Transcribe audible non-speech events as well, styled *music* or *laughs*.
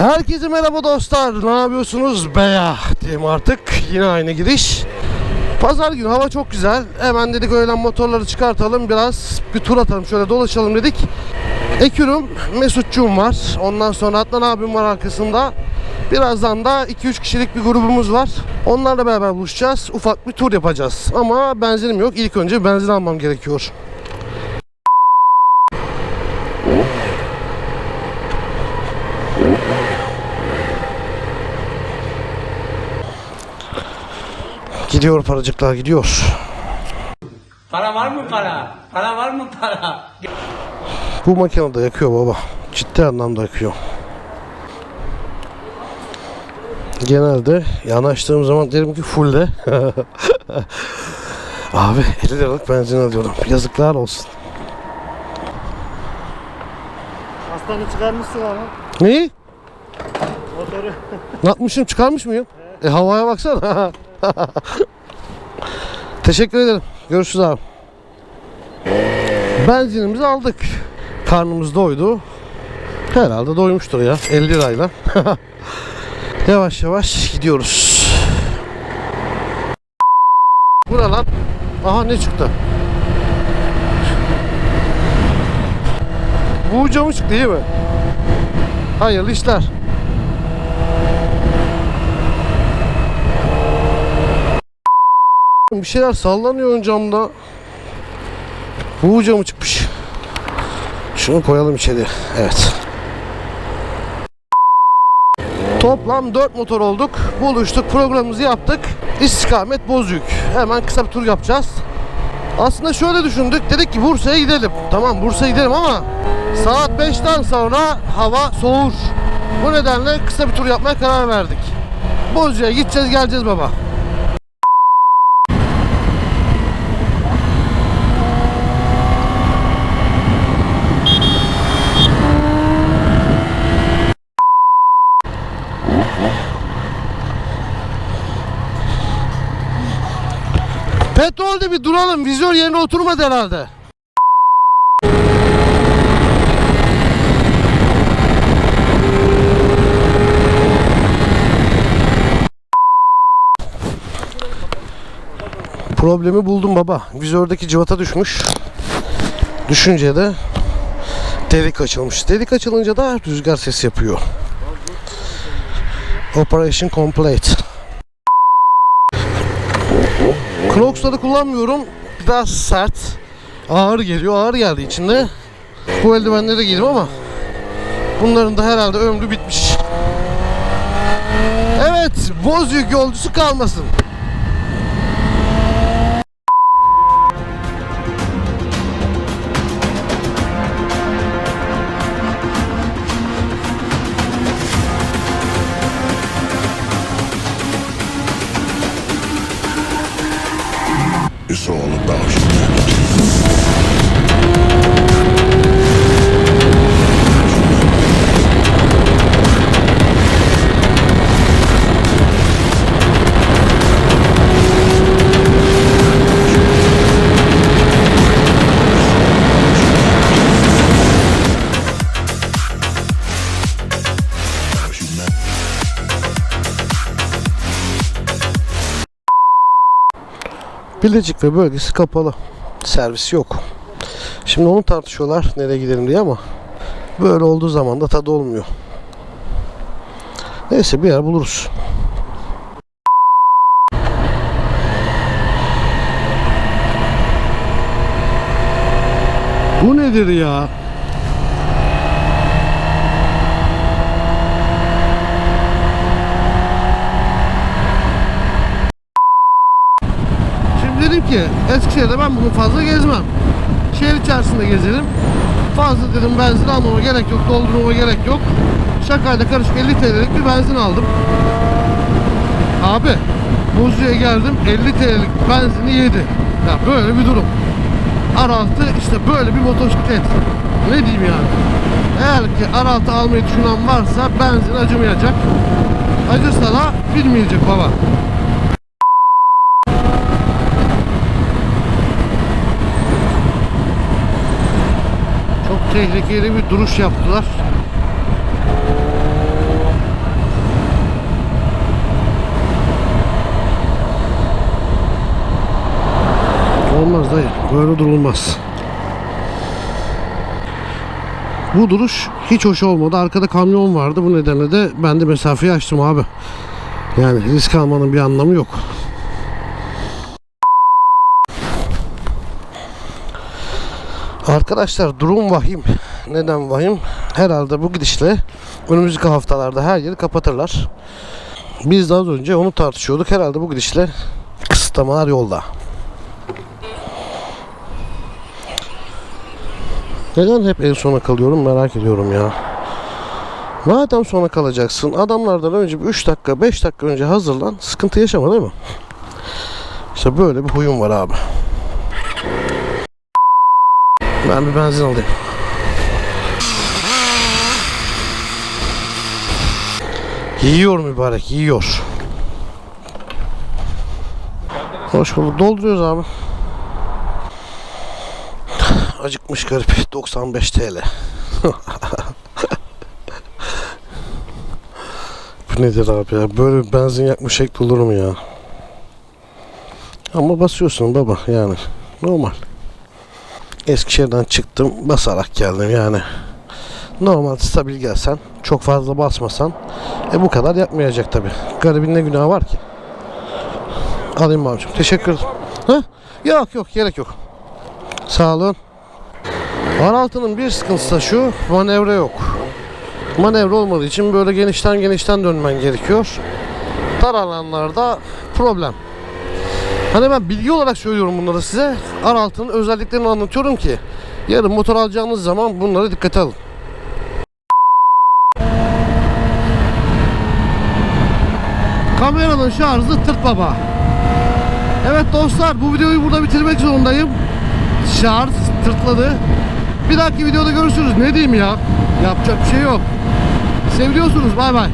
Herkese merhaba dostlar. Ne yapıyorsunuz? Beya diyeyim artık. Yine aynı giriş. Pazar günü hava çok güzel. Hemen dedik öğlen motorları çıkartalım. Biraz bir tur atalım. Şöyle dolaşalım dedik. Ekürüm, Mesutcuğum var. Ondan sonra Adnan abim var arkasında. Birazdan da 2-3 kişilik bir grubumuz var. Onlarla beraber buluşacağız. Ufak bir tur yapacağız. Ama benzinim yok. İlk önce benzin almam gerekiyor. Gidiyor paracıklar gidiyor. Para var mı para? Para var mı para? Bu makine de yakıyor baba. Ciddi anlamda yakıyor. Genelde yanaştığım zaman derim ki full de. *laughs* Abi 50 liralık benzin alıyorum. Yazıklar olsun. Hastane çıkarmışsın ama Neyi? motoru. Ne yapmışım çıkarmış mıyım? E havaya baksana. *laughs* *laughs* Teşekkür ederim. Görüşürüz abi. Benzinimizi aldık. Karnımız doydu. Herhalde doymuştur ya 50 lirayla. *laughs* yavaş yavaş gidiyoruz. Bu ne lan? Aha ne çıktı? Bu camı çıktı değil mi? Hayırlı işler. Bir şeyler sallanıyor ön camda. Bu camı çıkmış. Şunu koyalım içeri. Evet. Toplam 4 motor olduk. Buluştuk, programımızı yaptık. İstikamet Bozüyük. Hemen kısa bir tur yapacağız. Aslında şöyle düşündük. Dedik ki Bursa'ya gidelim. Tamam Bursa'ya gidelim ama saat 5'ten sonra hava soğur. Bu nedenle kısa bir tur yapmaya karar verdik. Bozüyük'e gideceğiz geleceğiz baba. Petrolde bir duralım. Vizör yerine oturmadı herhalde. Problemi buldum baba. Vizördeki cıvata düşmüş. Düşünce de delik açılmış. Delik açılınca da rüzgar sesi yapıyor. Operation complete. Crocs'ları kullanmıyorum. Biraz sert. Ağır geliyor. Ağır geldi içinde. Bu eldivenlere giydim ama bunların da herhalde ömrü bitmiş. Evet, Bozüyük yolcusu kalmasın. Bilecik ve bölgesi kapalı. Servis yok. Şimdi onu tartışıyorlar nereye gidelim diye ama böyle olduğu zaman da tadı olmuyor. Neyse bir yer buluruz. Bu nedir ya? Şimdi dedim ki Eskişehir'de ben bugün fazla gezmem. Şehir içerisinde gezerim. Fazla dedim benzin almama gerek yok, doldurmama gerek yok. Şakayla karışık 50 TL'lik bir benzin aldım. Abi Bozcu'ya geldim 50 TL'lik benzini yedi. Ya böyle bir durum. Araltı işte böyle bir motosiklet. Ne diyeyim yani. Eğer ki Araltı almayı düşünen varsa benzin acımayacak. Acırsa da bilmeyecek baba. tehlikeli bir duruş yaptılar. Olmaz dayı. Böyle durulmaz. Bu duruş hiç hoş olmadı. Arkada kamyon vardı. Bu nedenle de ben de mesafeyi açtım abi. Yani risk almanın bir anlamı yok. Arkadaşlar durum vahim. Neden vahim? Herhalde bu gidişle önümüzdeki haftalarda her yeri kapatırlar. Biz de az önce onu tartışıyorduk. Herhalde bu gidişle kısıtlamalar yolda. Neden hep en sona kalıyorum merak ediyorum ya. Madem sona kalacaksın adamlardan önce bir 3 dakika 5 dakika önce hazırlan sıkıntı yaşama değil mi? İşte böyle bir huyum var abi. Ben bir benzin alayım. Yiyor mübarek yiyor. Hoş bulduk. Dolduruyoruz abi. Acıkmış garip. 95 TL. *laughs* Bu nedir abi ya? Böyle benzin yakmış şekli olur mu ya? Ama basıyorsun baba yani. Normal. Eskişehir'den çıktım basarak geldim yani. Normal stabil gelsen çok fazla basmasan e bu kadar yapmayacak tabi. Garibin ne günahı var ki? Alayım babacığım. Teşekkür ederim. Ha? Yok yok gerek yok. Sağ olun. R6'nın bir sıkıntısı da şu manevra yok. Manevra olmadığı için böyle genişten genişten dönmen gerekiyor. Dar alanlarda problem. Hani ben bilgi olarak söylüyorum bunları size. R6'nın özelliklerini anlatıyorum ki yarın motor alacağınız zaman bunları dikkate alın. Kameranın şarjı tırt baba. Evet dostlar bu videoyu burada bitirmek zorundayım. Şarj tırtladı. Bir dahaki videoda görüşürüz. Ne diyeyim ya? Yapacak bir şey yok. Seviyorsunuz. Bay bay.